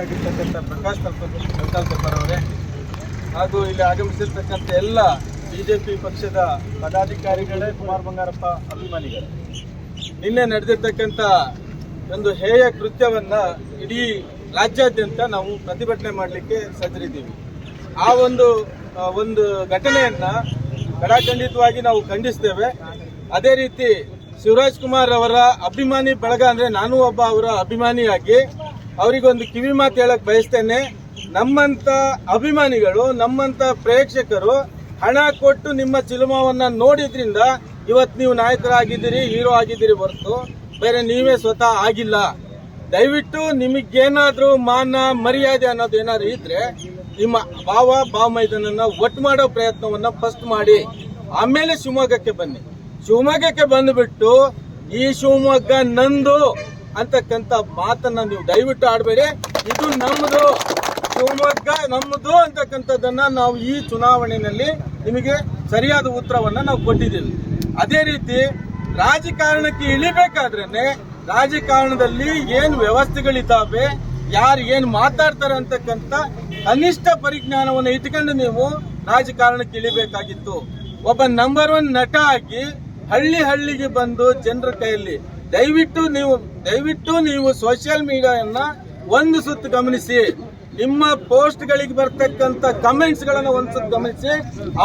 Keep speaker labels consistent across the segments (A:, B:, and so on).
A: ಆಗಿರ್ತಕ್ಕಂಥ ಪ್ರಕಾಶ್ ಕಲ್ಕಲ್ತೆಪ್ಪರ್ ಅವರೇ ಹಾಗೂ ಇಲ್ಲಿ ಆಗಮಿಸಿರ್ತಕ್ಕಂಥ ಎಲ್ಲ ಬಿಜೆಪಿ ಪಕ್ಷದ ಪದಾಧಿಕಾರಿಗಳೇ ಕುಮಾರ್ ಬಂಗಾರಪ್ಪ ಅಭಿಮಾನಿಗಳೇ. ನಿನ್ನೆ ನಡೆದಿರ್ತಕ್ಕಂಥ ಒಂದು ಹೇಯ ಕೃತ್ಯವನ್ನ ಇಡೀ ರಾಜ್ಯಾದ್ಯಂತ ನಾವು ಪ್ರತಿಭಟನೆ ಮಾಡಲಿಕ್ಕೆ ಸಜ್ಜರಿದ್ದೀವಿ. ಆ ಒಂದು ಒಂದು ಘಟನೆಯನ್ನ ಕಡಾಖಂಡಿತವಾಗಿ ನಾವು ಖಂಡಿಸ್ತೇವೆ. ಅದೇ ರೀತಿ ಶಿವರಾಜ್ ಕುಮಾರ್ ಅವರ ಅಭಿಮಾನಿ ಬಳಗ ಅಂದ್ರೆ ನಾನು ಒಬ್ಬ ಅವರ ಅಭಿಮಾನಿಯಾಗಿ ಅವರಿಗೊಂದು ಕಿವಿ ಮಾತು ಹೇಳಕ್ ಬಯಸ್ತೇನೆ. ನಮ್ಮಂತ ಅಭಿಮಾನಿಗಳು, ನಮ್ಮಂತ ಪ್ರೇಕ್ಷಕರು ಹಣ ಕೊಟ್ಟು ನಿಮ್ಮ ಸಿನಿಮಾವನ್ನ ನೋಡಿದ್ರಿಂದ ಇವತ್ತು ನೀವು ನಾಯಕರಾಗಿದ್ದೀರಿ, ಹೀರೋ ಆಗಿದ್ದೀರಿ ಹೊರತು ಬೇರೆ ನೀವೇ ಸ್ವತಃ ಆಗಿಲ್ಲ. ದಯವಿಟ್ಟು ನಿಮಗೇನಾದ್ರೂ ಮಾನ, ಮರ್ಯಾದೆ ಅನ್ನೋದು ಏನಾದ್ರು ಇದ್ರೆ ನಿಮ್ಮ ಭಾವ, ಭಾವಮೈದನನ್ನ ಒಟ್ಟು ಮಾಡೋ ಪ್ರಯತ್ನವನ್ನ ಫಸ್ಟ್ ಮಾಡಿ. ಆಮೇಲೆ ಶಿವಮೊಗ್ಗಕ್ಕೆ ಬನ್ನಿ. ಶಿವಮೊಗ್ಗಕ್ಕೆ ಬಂದುಬಿಟ್ಟು ಈ ಶಿವಮೊಗ್ಗ ನಂದು ಅಂತಕ್ಕಂಥ ಮಾತನ್ನ ನೀವು ದಯವಿಟ್ಟು ಆಡಬೇಡಿ. ಇದು ನಮ್ಮದು ಶಿವಮೊಗ್ಗ ನಮ್ಮದು ಅಂತಕ್ಕಂಥದ್ದನ್ನ ನಾವು ಈ ಚುನಾವಣೆಯಲ್ಲಿ ನಿಮಗೆ ಸರಿಯಾದ ಉತ್ತರವನ್ನ ನಾವು ಕೊಟ್ಟಿದ್ದೀವಿ. ಅದೇ ರೀತಿ ರಾಜಕಾರಣಕ್ಕೆ ಇಳಿಬೇಕಾದ್ರೇನೆ ರಾಜಕಾರಣದಲ್ಲಿ ಏನು ವ್ಯವಸ್ಥೆಗಳಿದ್ದಾವೆ, ಯಾರು ಏನು ಮಾತಾಡ್ತಾರೆ ಅಂತಕ್ಕಂಥ ಕನಿಷ್ಠ ಪರಿಜ್ಞಾನವನ್ನು ಇಟ್ಕೊಂಡು ನೀವು ರಾಜಕಾರಣಕ್ಕೆ ಇಳಿಬೇಕಾಗಿತ್ತು. ಒಬ್ಬ ನಂಬರ್ ಒನ್ ನಟ ಆಗಿ ಹಳ್ಳಿ ಹಳ್ಳಿಗೆ ಬಂದು ಜನರ ಕೈಯಲ್ಲಿ, ದಯವಿಟ್ಟು ನೀವು ದಯವಿಟ್ಟು ನೀವು ಸೋಷಿಯಲ್ ಮೀಡಿಯಾವನ್ನ ಒಂದು ಸುತ್ತು ಗಮನಿಸಿ. ನಿಮ್ಮ ಪೋಸ್ಟ್ ಗಳಿಗೆ ಬರ್ತಕ್ಕಂತ ಕಮೆಂಟ್ಸ್ ಗಳನ್ನ ಒಂದ್ ಸುತ್ತು ಗಮನಿಸಿ.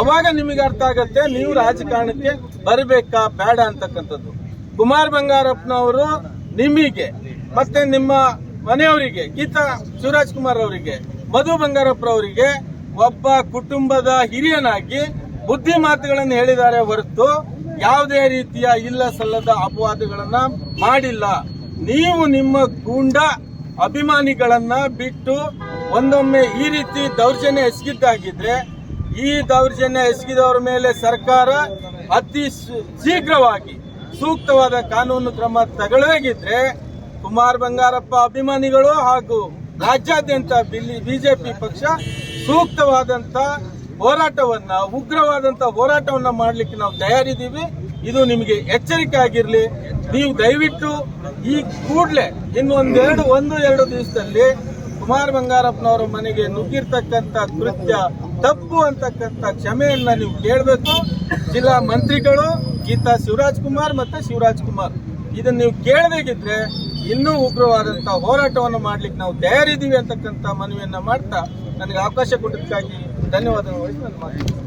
A: ಅವಾಗ ನಿಮಗೆ ಅರ್ಥ ಆಗತ್ತೆ, ನೀವು ರಾಜಕಾರಣಕ್ಕೆ ಬರಬೇಕಾ, ಬೇಡ ಅಂತಕ್ಕಂಥದ್ದು. ಕುಮಾರ್ ಬಂಗಾರಪ್ಪನವರು ನಿಮಗೆ, ಮತ್ತೆ ನಿಮ್ಮ ಮನೆಯವರಿಗೆ, ಗೀತಾ ಶಿವರಾಜ್ ಕುಮಾರ್ ಅವರಿಗೆ, ಮಧು ಬಂಗಾರಪ್ಪರವರಿಗೆ ಒಬ್ಬ ಕುಟುಂಬದ ಹಿರಿಯನಾಗಿ ಬುದ್ಧಿ ಮಾತುಗಳನ್ನು ಹೇಳಿದ್ದಾರೆ ಹೊರತು ಯಾವುದೇ ರೀತಿಯ ಇಲ್ಲ ಸಲ್ಲದ ಅಪವಾದಗಳನ್ನ ಮಾಡಿಲ್ಲ. ನೀವು ನಿಮ್ಮ ಗೂಂಡ ಅಭಿಮಾನಿಗಳನ್ನ ಬಿಟ್ಟು ಒಂದೊಮ್ಮೆ ಈ ರೀತಿ ದೌರ್ಜನ್ಯ ಎಸಗಿದ್ದಾಗಿದ್ರೆ, ಈ ದೌರ್ಜನ್ಯ ಎಸಗಿದವರ ಮೇಲೆ ಸರ್ಕಾರ ಅತಿ ಶೀಘ್ರವಾಗಿ ಸೂಕ್ತವಾದ ಕಾನೂನು ಕ್ರಮ ತಗೊಳ್ಳಬೇಕಿದ್ರೆ ಕುಮಾರ್ ಬಂಗಾರಪ್ಪ ಅಭಿಮಾನಿಗಳು ಹಾಗೂ ರಾಜ್ಯಾದ್ಯಂತ ಬಿಜೆಪಿ ಪಕ್ಷ ಸೂಕ್ತವಾದಂತ ಹೋರಾಟವನ್ನ, ಉಗ್ರವಾದಂತ ಹೋರಾಟವನ್ನ ಮಾಡ್ಲಿಕ್ಕೆ ನಾವು ತಯಾರಿದ್ದೀವಿ. ಇದು ನಿಮಗೆ ಎಚ್ಚರಿಕೆ ಆಗಿರ್ಲಿ. ನೀವು ದಯವಿಟ್ಟು ಈ ಕೂಡಲೇ ಇನ್ನು ಒಂದೆರಡು, ಒಂದು, ಎರಡು ದಿವಸದಲ್ಲಿ ಕುಮಾರ್ ಬಂಗಾರಪ್ಪನವರ ಮನೆಗೆ ನುಗ್ಗಿರ್ತಕ್ಕಂಥ ಕೃತ್ಯ, ತಪ್ಪು ಅಂತಕ್ಕಂಥ ಕ್ಷಮೆಯನ್ನ ನೀವು ಕೇಳಬೇಕು. ಜಿಲ್ಲಾ ಮಂತ್ರಿಗಳು, ಗೀತಾ ಶಿವರಾಜ್ ಕುಮಾರ್ ಮತ್ತೆ ಶಿವರಾಜ್ ಕುಮಾರ್. ಇದನ್ನ ನೀವು ಕೇಳಬೇಕಿದ್ರೆ ಇನ್ನೂ ಉಗ್ರವಾದಂತ ಹೋರಾಟವನ್ನು ಮಾಡ್ಲಿಕ್ಕೆ ನಾವು ತಯಾರಿದ್ದೀವಿ ಅಂತಕ್ಕಂಥ ಮನವಿಯನ್ನ ಮಾಡ್ತಾ ನನಗೆ ಅವಕಾಶ ಕೊಟ್ಟಿದ್ದಕ್ಕಾಗಿ ಧನ್ಯವಾದಗಳು ನನ್ನ ಮಾತು